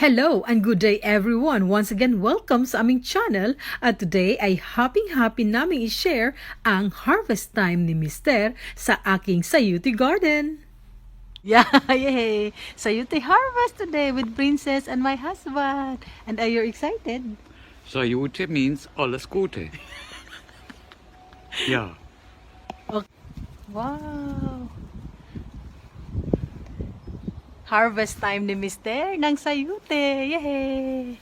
Hello and good day everyone! Once again, welcome sa aming channel at today ay happy-happy naming i-share ang harvest time ni Mister sa aking Sayuti Garden. Yeah, yay! Sayuti harvest today with Princess and my husband. And are you excited? Sayute means alles Gute. ja. Wow! Harvest time ni Mister ng Sayute. Yay!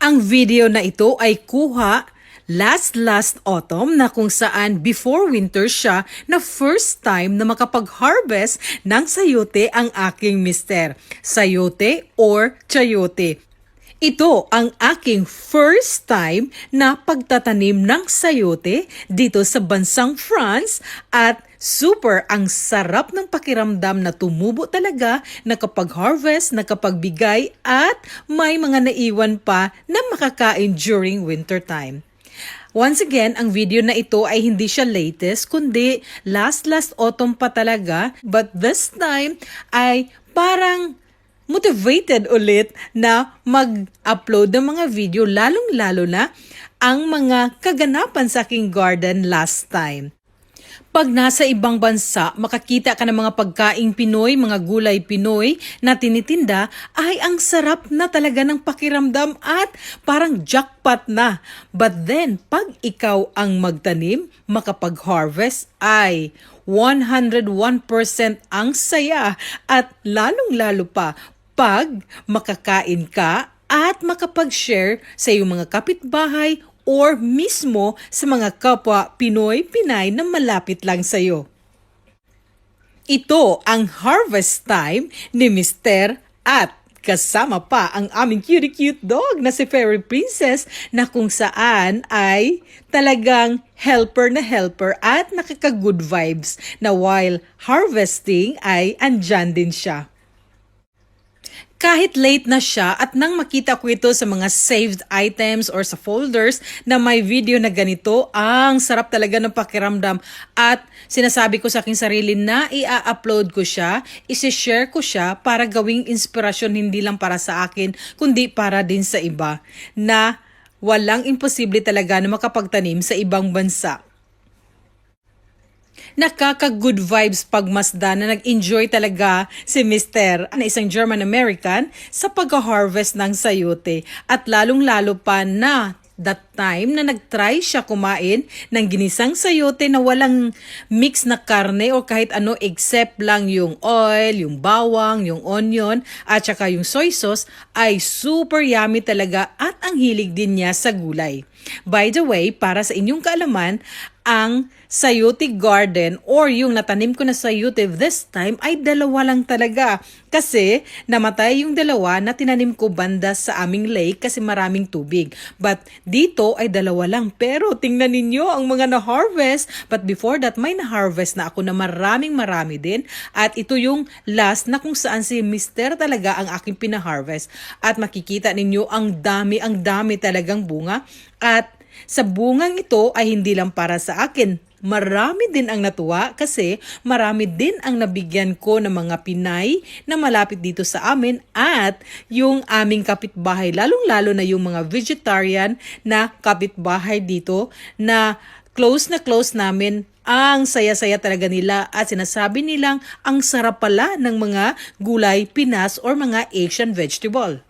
Ang video na ito ay kuha last last autumn na kung saan before winter siya na first time na makapag-harvest ng sayote ang aking mister. Sayote or chayote. Ito ang aking first time na pagtatanim ng sayote dito sa bansang France at super ang sarap ng pakiramdam na tumubo talaga, nakapag-harvest, nakapagbigay at may mga naiwan pa na makakain during winter time. Once again, ang video na ito ay hindi siya latest, kundi last last autumn pa talaga. But this time ay parang motivated ulit na mag-upload ng mga video, lalong-lalo na ang mga kaganapan sa aking garden last time. Pag nasa ibang bansa, makakita ka ng mga pagkaing Pinoy, mga gulay Pinoy na tinitinda, ay ang sarap na talaga ng pakiramdam at parang jackpot na. But then, pag ikaw ang magtanim, makapag-harvest, ay 101% ang saya at lalong-lalo pa pag makakain ka at makapag-share sa iyong mga kapitbahay or mismo sa mga kapwa Pinoy, Pinay na malapit lang sa iyo. Ito ang harvest time ni Mr. at kasama pa ang aming cutie-cute dog na si Fairy Princess na kung saan ay talagang helper na helper at nakaka-good vibes na while harvesting ay andyan din siya kahit late na siya at nang makita ko ito sa mga saved items or sa folders na may video na ganito, ang sarap talaga ng pakiramdam. At sinasabi ko sa aking sarili na i-upload ko siya, isi-share ko siya para gawing inspirasyon hindi lang para sa akin kundi para din sa iba na walang imposible talaga na makapagtanim sa ibang bansa nakaka-good vibes pagmasda na nag-enjoy talaga si Mr. na isang German-American sa pag-harvest ng sayote at lalong-lalo pa na that time na nag-try siya kumain ng ginisang sayote na walang mix na karne o kahit ano except lang yung oil, yung bawang, yung onion at saka yung soy sauce ay super yummy talaga at ang hilig din niya sa gulay. By the way, para sa inyong kaalaman, ang sayote garden or yung natanim ko na sayote this time ay dalawa lang talaga. Kasi namatay yung dalawa na tinanim ko banda sa aming lake kasi maraming tubig. But dito ay dalawa lang. Pero tingnan ninyo ang mga na-harvest. But before that, may na-harvest na ako na maraming marami din. At ito yung last na kung saan si Mister talaga ang aking pina-harvest. At makikita ninyo ang dami, ang dami talagang bunga. At sa bungang ito ay hindi lang para sa akin. Marami din ang natuwa kasi marami din ang nabigyan ko ng mga Pinay na malapit dito sa amin at yung aming kapitbahay, lalong-lalo na yung mga vegetarian na kapitbahay dito na close na close namin ang saya-saya talaga nila at sinasabi nilang ang sarap pala ng mga gulay Pinas or mga Asian vegetable.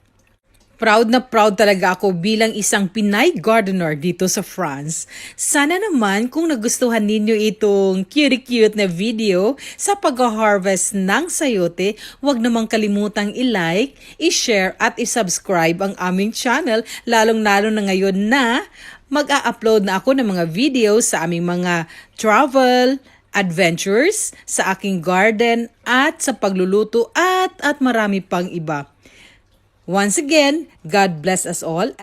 Proud na proud talaga ako bilang isang Pinay gardener dito sa France. Sana naman kung nagustuhan ninyo itong cute-cute na video sa pag-harvest ng sayote, huwag namang kalimutang i-like, i-share at i-subscribe ang aming channel lalong-lalo na ngayon na mag-a-upload na ako ng mga videos sa aming mga travel, adventures, sa aking garden at sa pagluluto at at marami pang iba. Once again, God bless us all.